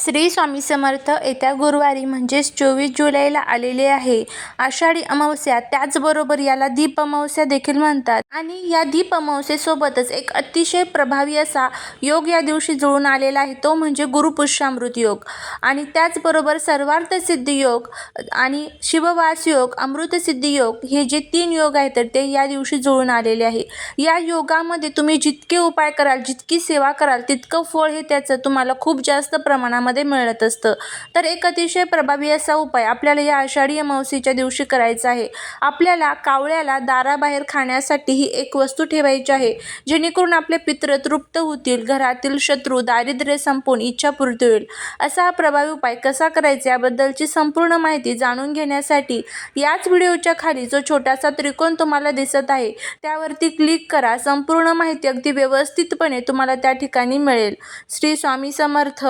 श्री स्वामी समर्थ येत्या गुरुवारी म्हणजेच चोवीस जुलैला आलेले आहे. आषाढी अमावस्या त्याचबरोबर याला दीप अमावस्या देखील म्हणतात. आणि या दीप अमावस्येसोबतच एक अतिशय प्रभावी असा योग या दिवशी जुळून आलेला आहे. तो म्हणजे गुरुपुष्यामृत योग. आणि त्याचबरोबर सर्वार्थ सिद्धी योग आणि शिववास योग अमृतसिद्धी योग हे जे तीन योग आहेत तर ते या दिवशी जुळून आलेले आहे. या योगामध्ये तुम्ही जितके उपाय कराल जितकी सेवा कराल तितकं फळ हे त्याचं तुम्हाला खूप जास्त प्रमाणामध्ये मिळत असतं. तर एक अतिशय प्रभावी असा उपाय आपल्याला या आषाढी अमावसीच्या दिवशी करायचा आहे. आपल्याला कावळ्याला दाराबाहेर खाण्यासाठी ही एक वस्तू ठेवायची आहे. जेणेकरून आपले पित्र तृप्त होतील घरातील शत्रू दारिद्र्य संपून इच्छापूर्ती होईल. असा हा प्रभावी उपाय कसा करायचा याबद्दलची संपूर्ण माहिती जाणून घेण्यासाठी याच व्हिडिओच्या खाली जो छोटासा त्रिकोण तुम्हाला दिसत आहे त्यावरती क्लिक करा. संपूर्ण माहिती अगदी व्यवस्थितपणे तुम्हाला त्या ठिकाणी मिळेल. श्री स्वामी समर्थ.